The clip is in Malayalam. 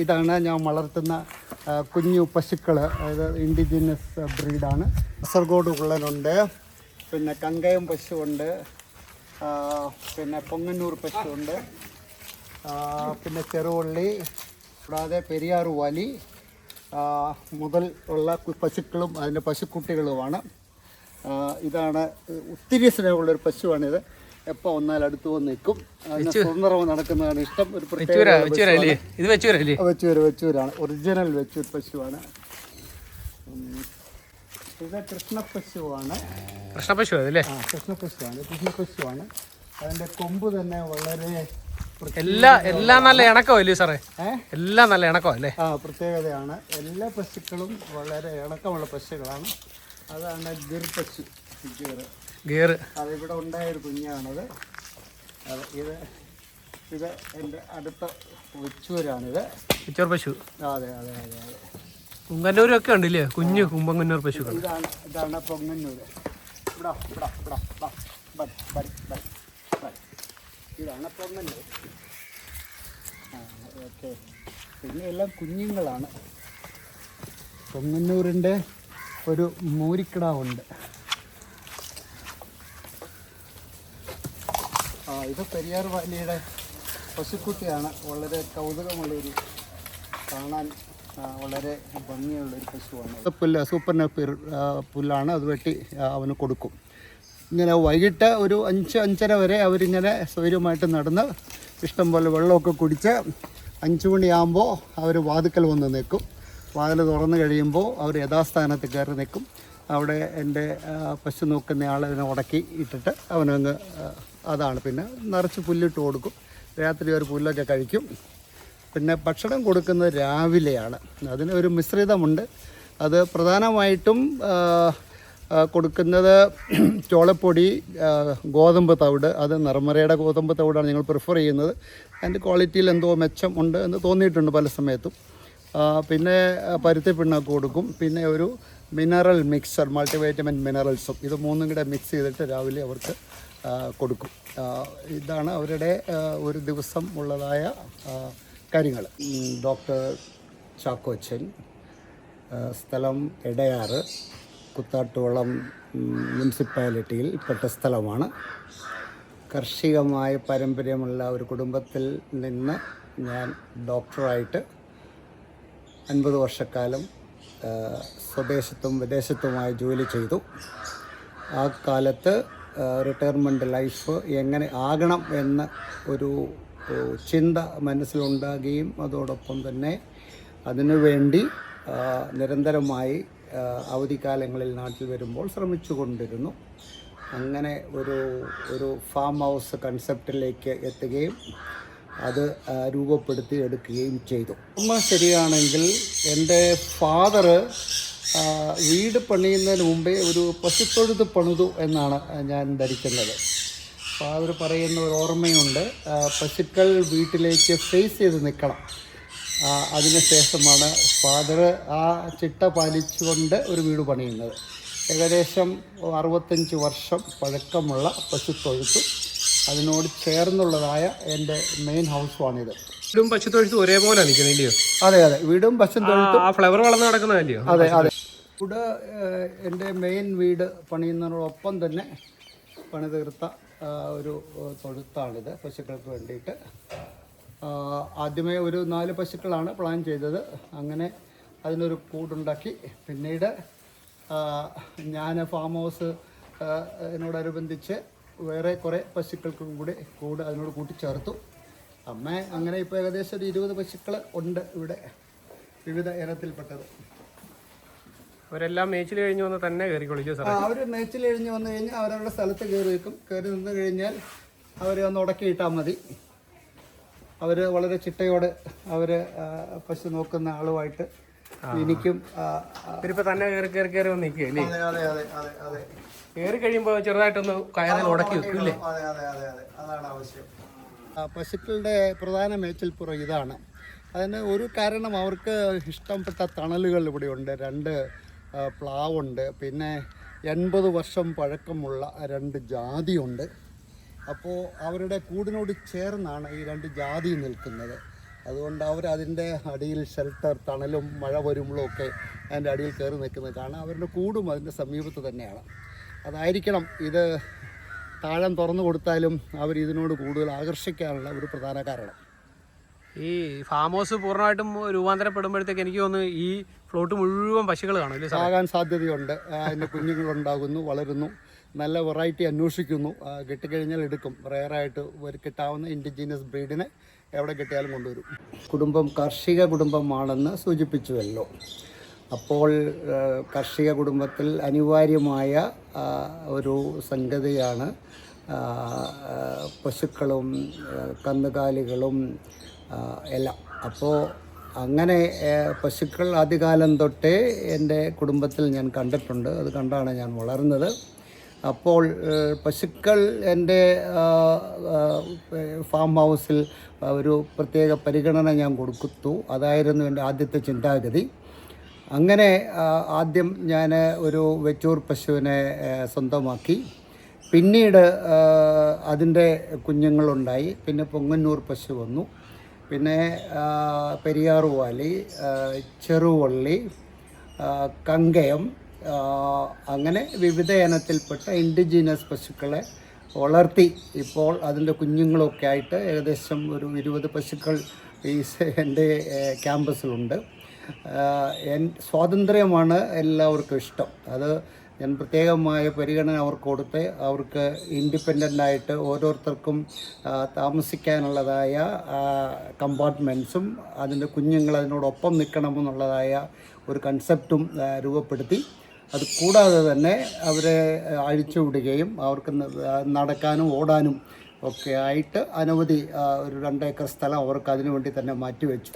ഇതാണ് ഞാൻ വളർത്തുന്ന കുഞ്ഞു പശുക്കൾ അതായത് ഇൻഡിജിനസ് ബ്രീഡാണ്. കാസർഗോഡ് ഉള്ളനുണ്ട് പിന്നെ കങ്കയം പശുവുണ്ട്. പിന്നെ പൊങ്ങന്നൂർ പശുവുണ്ട്. പിന്നെ ചെറുവള്ളി കൂടാതെ പെരിയാർ വലി മുതൽ ഉള്ള പശുക്കളും അതിന്റെ പശുക്കുട്ടികളുമാണ്. ഇതാണ് ഒത്തിരി സ്നേഹമുള്ളൊരു പശുവാണിത്. എപ്പോൾ വന്നാൽ അടുത്ത് വന്ന് നിൽക്കും. അതിന് നടക്കുന്നതാണ് ഇഷ്ടം. ഒരു പ്രത്യേക വെച്ചൂര് വെച്ചൂരാണ്. ഒറിജിനൽ വെച്ചൂർ പശുവാണ്. കൃഷ്ണ ഇത് കൃഷ്ണപ്പശുവാണ് ആ കൃഷ്ണപ്പശുവാണ് കൃഷ്ണപ്പശുവാണ് അതിന്റെ കൊമ്പ് തന്നെ വളരെ എല്ലാ എല്ലാം നല്ല ഇണക്കോ അല്ലേ സാറേ എല്ലാ നല്ല ഇണക്കമല്ലേ ആ പ്രത്യേകതയാണ്. എല്ലാ പശുക്കളും വളരെ ഇണക്കമുള്ള പശുക്കളാണ്. അതാണ് ഗിർ പശു. ഗിർ. അത് ഇവിടെ ഉണ്ടായ ഒരു കുഞ്ഞാണത്. അത് ഇത് ഇത് എന്റെ അടുത്ത ഉച്ചൂരാണിത് ഉച്ചൂർ പശു. അതെ അതെ അതെ അതെ. കുങ്കന്നൂരും ഒക്കെ ഉണ്ടല്ലേ കുഞ്ഞ് കുമ്പങ്ങന്നൂർ പശുക്കൾ ഇതാണ് ഇതാണ് പൊങ്ങന്നൂര്. ഇവിടെ ഇവിടെ ഇവിടെ വാ. ഇതാണ് പൊങ്ങന്നൂർ ആ ഓക്കെ. പിന്നെ എല്ലാം കുഞ്ഞുങ്ങളാണ്. പൊങ്ങന്നൂരിന്റെ ഒരു മൂരിക്കിടാവുണ്ട്. ആ ഇത് പെരിയാർ വാലിയുടെ പശുക്കുട്ടിയാണ്. വളരെ കൗതുകമുള്ളൊരു കാണാൻ വളരെ ഭംഗിയുള്ളൊരു പശുവാണ്. പുല്ല് സൂപ്പർ നപ്പിർ പുല്ലാണ്. അത് വെട്ടി അവന് കൊടുക്കും. ഇങ്ങനെ വൈകിട്ട് ഒരു അഞ്ച് അഞ്ചര വരെ അവരിങ്ങനെ സൗകര്യമായിട്ട് നടന്ന് ഇഷ്ടംപോലെ വെള്ളമൊക്കെ കുടിച്ച് അഞ്ച് മണിയാകുമ്പോൾ അവർ വാതുക്കൽ വന്ന് നിൽക്കും വാതിൽ തുറന്നു കഴിയുമ്പോൾ അവർ യഥാസ്ഥാനത്ത് കയറി നിൽക്കും അവിടെ എന്റെ പശു നോക്കുന്ന ആളതിനെ ഉടക്കി ഇട്ടിട്ട് അവനങ്ങ് അതാണ്. പിന്നെ നിറച്ച് പുല്ലിട്ട് കൊടുക്കും. രാത്രി ഒരു പുല്ലൊക്കെ കഴിക്കും. പിന്നെ ഭക്ഷണം കൊടുക്കുന്നത് രാവിലെയാണ്. അതിന് ഒരു മിശ്രിതമുണ്ട്. അത് പ്രധാനമായിട്ടും കൊടുക്കുന്നത് ചോളപ്പൊടി ഗോതമ്പ് തവിട് അത് നിർമ്മരയുടെ ഗോതമ്പ് തവിടാണ് ഞങ്ങൾ പ്രിഫർ ചെയ്യുന്നത്. അതിന്റെ ക്വാളിറ്റിയിൽ എന്തോ മെച്ചം ഉണ്ട് എന്ന് തോന്നിയിട്ടുണ്ട് പല സമയത്തും. പിന്നെ പരുത്തി പിണ്ണാക്ക് കൊടുക്കും. പിന്നെ ഒരു മിനറൽ മിക്സർ മൾട്ടിവൈറ്റമിൻ മിനറൽസും ഇത് മൂന്നും കൂടെ മിക്സ് ചെയ്തിട്ട് രാവിലെ അവർക്ക് കൊടുക്കും. ഇതാണ് അവരുടെ ഒരു ദിവസം ഉള്ളതായ കാര്യങ്ങൾ. ഡോക്ടർ ചാക്കോച്ചൻ സ്ഥലം എടയാറ്. കുത്താട്ടുകുളം മുനിസിപ്പാലിറ്റിയിൽ പെട്ട സ്ഥലമാണ്. കർഷികമായ പാരമ്പര്യമുള്ള ഒരു കുടുംബത്തിൽ നിന്ന് ഞാൻ ഡോക്ടറായിട്ട് അൻപത് വർഷക്കാലം സ്വദേശത്തും വിദേശത്തുമായി ജോലി ചെയ്തു. ആ കാലത്ത് റിട്ടയർമെന്റ് ലൈഫ് എങ്ങനെ ആകണം എന്ന ഒരു ചിന്ത മനസ്സിലുണ്ടാകുകയും അതോടൊപ്പം തന്നെ അതിനുവേണ്ടി നിരന്തരമായി അവധിക്കാലങ്ങളിൽ നാട്ടിൽ വരുമ്പോൾ ശ്രമിച്ചു കൊണ്ടിരുന്നു അങ്ങനെ ഒരു ഒരു ഫാം ഹൗസ് കൺസെപ്റ്റിലേക്ക് എത്തുകയും അത് രൂപപ്പെടുത്തി എടുക്കുകയും ചെയ്തു. അമ്മ ശരിയാണെങ്കിൽ എന്റെ ഫാദർ വീട് പണിയുന്നതിന് മുമ്പേ ഒരു പശുത്തൊഴുത്ത് പണിതു എന്നാണ് ഞാൻ ധരിക്കുന്നത്. ഫാദർ പറയുന്ന ഒരു ഓർമ്മയുണ്ട്. പശുക്കൾ വീട്ടിലേക്ക് ഫേസ് ചെയ്ത് നിൽക്കണം. അതിനുശേഷമാണ് ഫാദർ ആ ചിട്ട പാലിച്ചുകൊണ്ട് ഒരു വീട് പണിയുന്നത്. ഏകദേശം അറുപത്തഞ്ച് വർഷം പഴക്കമുള്ള പശുത്തൊഴുത്തും. അതിനോട് ചേർന്നുള്ളതായ എന്റെ മെയിൻ ഹൗസുമാണിത് വീടും പശുത്തൊഴുത്തും ഒരേപോലെ നിൽക്കുന്നില്ലയോ അതെ അതെ. വീടും പശു ആ ഫ്ലവർ വളർന്നു നടക്കുന്നതല്ലയോ അതെ അതെ. ഇവിടെ എന്റെ മെയിൻ വീട് പണിയുന്നതിനോടൊപ്പം തന്നെ പണിതീർത്ത ഒരു തൊഴുത്താണിത്. പശുക്കൾക്ക് വേണ്ടിയിട്ട്. ആദ്യമേ ഒരു നാല് പശുക്കളാണ് പ്ലാൻ ചെയ്തത്. അങ്ങനെ അതിനൊരു കൂടുണ്ടാക്കി. പിന്നീട് ഞാൻ ഫാം ഹൗസ് എന്നോടനുബന്ധിച്ച് വേറെ കുറേ പശുക്കൾക്കും കൂടി കൂട് അതിനോട് കൂട്ടിച്ചേർത്തു. അമ്മ അങ്ങനെ ഇപ്പോൾ ഏകദേശം ഒരു ഇരുപത് പശുക്കൾ ഉണ്ട് ഇവിടെ വിവിധ ഇനത്തിൽപ്പെട്ടത്. അവരെല്ലാം മേച്ചിൽ കഴിഞ്ഞു വന്ന് തന്നെ കയറി കൊള്ളിക്കോ സാർ അവർ മേച്ചിൽ കഴിഞ്ഞ് വന്നു കഴിഞ്ഞാൽ അവരവരുടെ സ്ഥലത്ത് കയറി വയ്ക്കും കയറി നിന്ന് കഴിഞ്ഞാൽ അവർ ഒന്ന് ഉടക്കിയിട്ടാൽ മതി. അവർ വളരെ ചിട്ടയോടെ അവർ പശു നോക്കുന്ന ആളുമായിട്ട് എനിക്കും ഇവരിപ്പോ തന്നെ കയറി കയറി കയറി വന്ന് നിൽക്കുകയല്ലേ അതെ അതെ അതെ അതെ കയറി കഴിയുമ്പോൾ ചെറുതായിട്ടൊന്ന് കയറിൽ ഉടക്കി വെക്കും അല്ലേ? അതെ അതെ അതെ അതെ. അതാണ് ആവശ്യം. പശുക്കളുടെ പ്രധാന മേച്ചിൽപ്പുറം ഇതാണ്. അതിന് ഒരു കാരണം അവർക്ക് ഇഷ്ടപ്പെട്ട തണലുകൾ ഇവിടെ ഉണ്ട്. രണ്ട് പ്ലാവുണ്ട്. പിന്നെ എൺപത് വർഷം പഴക്കമുള്ള രണ്ട് ജാതിയുണ്ട്. അപ്പോൾ അവരുടെ കൂടിനോട് ചേർന്നാണ് ഈ രണ്ട് ജാതി നിൽക്കുന്നത്. അതുകൊണ്ട് അവർ അതിന്റെ അടിയിൽ ഷെൽട്ടർ തണലും മഴ വരുമ്പോഴും ഒക്കെ അതിന്റെ അടിയിൽ കയറി നിൽക്കുന്നത് കാണാം. അവരുടെ കൂടും അതിന്റെ സമീപത്ത് തന്നെയാണ്. അതായിരിക്കണം ഇത് താഴം തുറന്നു കൊടുത്താലും അവർ ഇതിനോട് കൂടുതൽ ആകർഷിക്കാനുള്ള ഒരു പ്രധാന കാരണം. ഈ ഫാം ഹൗസ് പൂർണമായിട്ടും രൂപാന്തരപ്പെടുമ്പോഴത്തേക്ക് എനിക്ക് തോന്നുന്നു ഈ ഫ്ലോട്ട് മുഴുവൻ പശുക്കൾ കാണും ആകാൻ സാധ്യതയുണ്ട്. അതിന്റെ കുഞ്ഞുങ്ങളുണ്ടാകുന്നു വളരുന്നു. നല്ല വെറൈറ്റി അന്വേഷിക്കുന്നു. കിട്ടിക്കഴിഞ്ഞാൽ എടുക്കും. റെയറായിട്ട് കിട്ടാവുന്ന ഇൻഡിജീനിയസ് ബ്രീഡിനെ എവിടെ കിട്ടിയാലും കൊണ്ടുവരും. കുടുംബം കാർഷിക കുടുംബമാണെന്ന് സൂചിപ്പിച്ചുവല്ലോ. അപ്പോൾ കാർഷിക കുടുംബത്തിൽ അനിവാര്യമായ ഒരു സംഗതിയാണ് പശുക്കളും കന്നുകാലികളും എല്ലാം. അപ്പോൾ അങ്ങനെ പശുക്കൾ ആദ്യകാലം തൊട്ടേ എന്റെ കുടുംബത്തിൽ ഞാൻ കണ്ടിട്ടുണ്ട്. അത് കണ്ടാണ് ഞാൻ വളർന്നത്. അപ്പോൾ പശുക്കൾ എന്റെ ഫാം ഹൗസിൽ ഒരു പ്രത്യേക പരിഗണന ഞാൻ കൊടുത്തു. അതായിരുന്നു എന്റെ ആദ്യത്തെ ചിന്താഗതി. അങ്ങനെ ആദ്യം ഞാൻ ഒരു വെച്ചൂർ പശുവിനെ സ്വന്തമാക്കി. പിന്നീട് അതിന്റെ കുഞ്ഞുങ്ങളുണ്ടായി. പിന്നെ പൊങ്ങന്നൂർ പശു വന്നു. പിന്നെ ആ, പെരിയാർ വാലി ആ, ചെറുവള്ളി കങ്കയം അങ്ങനെ വിവിധ ഇനത്തിൽപ്പെട്ട ഇൻഡിജീനസ് പശുക്കളെ വളർത്തി ഇപ്പോൾ അതിന്റെ കുഞ്ഞുങ്ങളൊക്കെ ആയിട്ട് ഏകദേശം ഒരു ഇരുപത് പശുക്കൾ ഈ എന്റെ ക്യാമ്പസിലുണ്ട്. എൻ സ്വാതന്ത്ര്യമാണ് എല്ലാവർക്കും ഇഷ്ടം. അത് ഞാൻ പ്രത്യേകമായ പരിഗണന അവർക്ക് കൊടുത്ത് അവർക്ക് ഇൻഡിപെൻഡന്റ് ആയിട്ട് ഓരോരുത്തർക്കും താമസിക്കാനുള്ളതായ കമ്പാർട്ട്മെന്റ്സും അതിന്റെ കുഞ്ഞുങ്ങൾ അതിനോടൊപ്പം നിൽക്കണമെന്നുള്ളതായ ഒരു കൺസെപ്റ്റും രൂപപ്പെടുത്തി. അത് കൂടാതെ തന്നെ അവരെ അഴിച്ചുവിടുകയും അവർക്ക് നടക്കാനും ഓടാനും ഒക്കെ ആയിട്ട് അനവധി ഒരു രണ്ടേക്കർ സ്ഥലം അവർക്ക് അതിനു വേണ്ടി തന്നെ മാറ്റിവെച്ചു.